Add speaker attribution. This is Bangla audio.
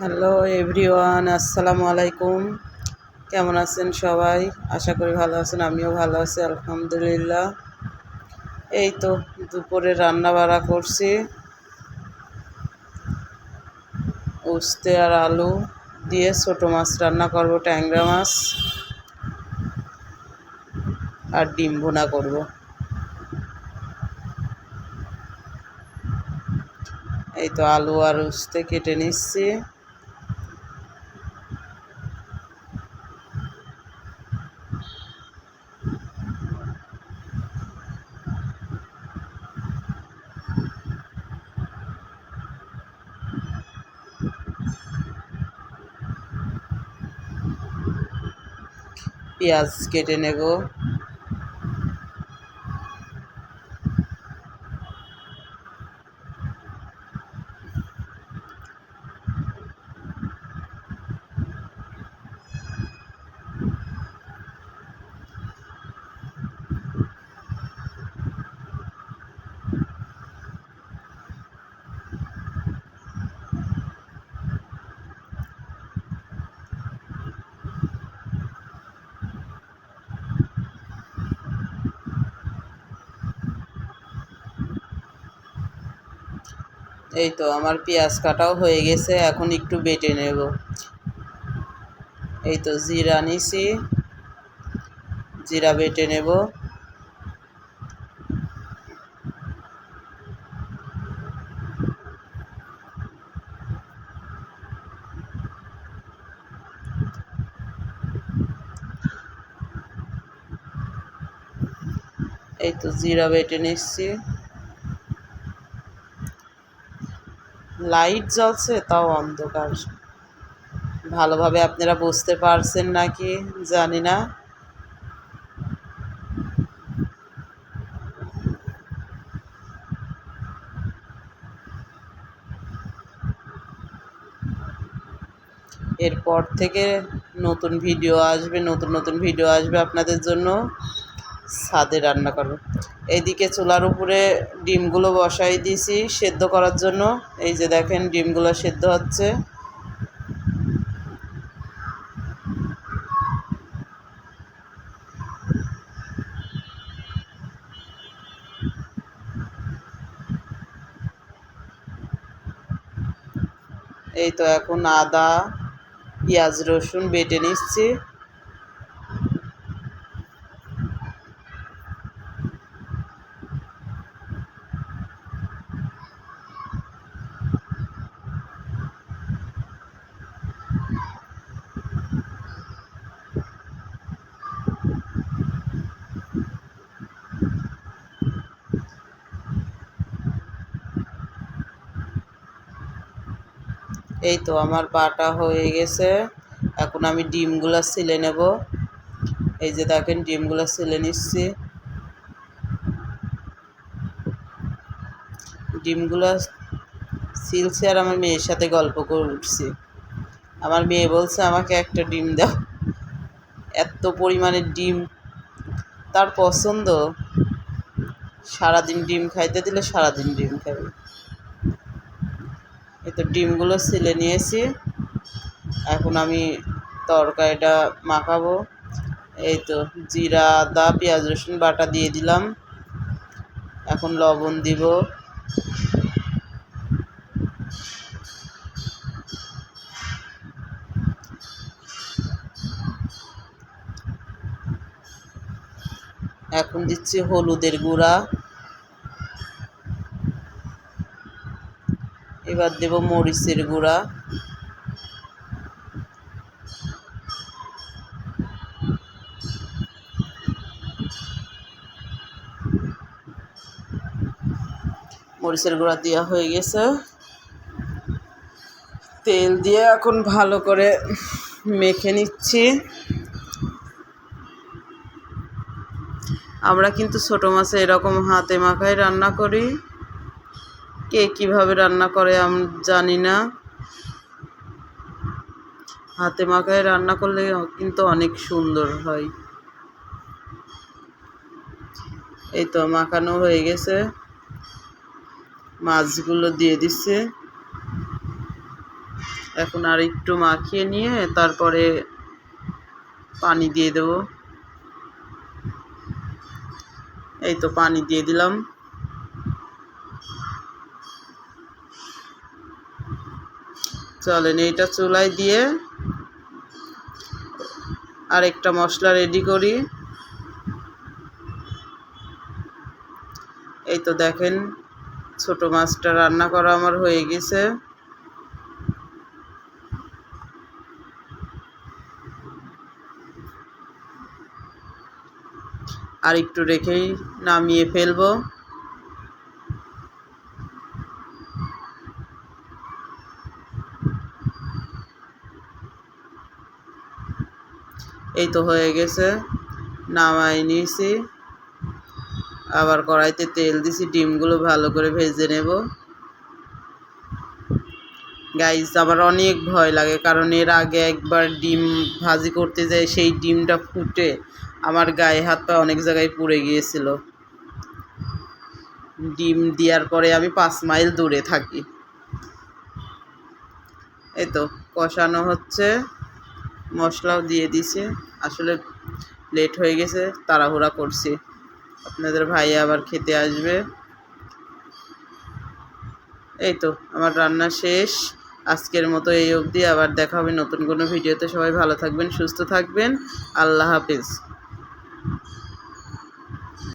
Speaker 1: হ্যালো এভরিওয়ান, আসসালামু আলাইকুম। কেমন আছেন সবাই? আশা করি ভালো আছেন, আমিও ভালো আছি, আলহামদুলিল্লাহ। এই তো দুপুরে রান্না বাড়া করছি। উস্তে আর আলু দিয়ে ছোটো মাছ রান্না করব, ট্যাংরা মাছ। আর ডিম ভুনা করব। এই তো আলু আর উস্তে কেটে নিচ্ছি। পেঁয়াজ কেটে নেব। এই তো আমার পেঁয়াজ কাটাও হয়ে গেছে, এখন একটু বেটে নেব। এই তো জিরা নিছি, জিরা বেটে নেব। এই তো জিরা বেটে নিচ্ছি। লাইট জ্বলছে, তাও অন্ধকার। ভালোভাবে আপনারা বুঝতে পারছেন নাকি? জানি না। এরপর থেকে নতুন ভিডিও আসবে, নতুন নতুন ভিডিও আসবে আপনাদের জন্য। ছাদে রান্না করব। এইদিকে চুলার উপরে ডিমগুলো বসাই দিয়েছি সেদ্ধ করার জন্য। এই যে দেখেন ডিমগুলো সেদ্ধ হচ্ছে। এই তো এখন আদা, পেঁয়াজ, রসুন বেটে নিচ্ছি। এই তো আমার বাটা হয়ে গেছে। এখন আমি ডিমগুলো সিলে নেব। এই যে দেখেন, ডিমগুলো সিলে নিচ্ছি। ডিমগুলো সিলছে আর আমার মেয়ের সাথে গল্প করে করছি। আমার মেয়ে বলছে, আমাকে একটা ডিম দাও। এত পরিমাণে ডিম। তার পছন্দ। সারাদিন ডিম খাইতে দিলে সারাদিন ডিম খাবে। তো ডিমগুলো ছিলে নিয়েছি। এখন আমি তরকারিটা মাখাবো। এই তো জিরা, আদা, পেঁয়াজ, রসুন, বাটা দিয়ে দিলাম। এখন লবণ দিব। এখন দিচ্ছি হলুদের গুঁড়া। এবার দেব মরিচের গুঁড়া। মরিচের গুঁড়া দেওয়া হয়ে গেছে। তেল দিয়ে এখন ভালো করে মেখে নিচ্ছি। আমরা কিন্তু ছোটো মাছে এরকম হাতে মাখায় রান্না করি। কে কীভাবে রান্না করে আমি, জানি না। হাতে মাখায় রান্না করলে কিন্তু অনেক সুন্দর হয়। এই তো মাখানো হয়ে গেছে। মাছগুলো দিয়ে দিচ্ছে। এখন আর একটু মাখিয়ে নিয়ে তারপরে পানি দিয়ে দেব। এই তো পানি দিয়ে দিলাম। চলেন, এইটা চুলায় দিয়ে আরেকটা মশলা রেডি করি। এই তো দেখেন, ছোট মাছটা রান্না করা আমার হয়ে গেছে। আর একটু রেখেই নামিয়ে ফেলব। এই তো হয়ে গেছে। নামাই নিয়েছি আবার কড়াইতে তেল দিছি, ডিমগুলো ভালো করে ভেজে নেব। গাইস আমার অনেক ভয় লাগে, কারণ এর আগে একবার ডিম ভাজি করতে যাই, সেই ডিমটা ফুটে আমার গায়ে হাত পা অনেক জায়গায় পুড়ে গিয়েছিল। ডিম দেওয়ার পরে আমি পাঁচ মাইল দূরে থাকি। এই তো, কষানো হচ্ছে। মশলাও দিয়ে দিছে। আসলে লেট হয়ে গেছে, তাড়াহুড়া করছি। আপনাদের ভাই আবার খেতে আসবে। এই তো, আমার রান্না শেষ। আজকের মতো এই অবধি, আবার দেখা হবে নতুন কোনো ভিডিওতে। সবাই ভালো থাকবেন, সুস্থ থাকবেন। আল্লাহ হাফিজ।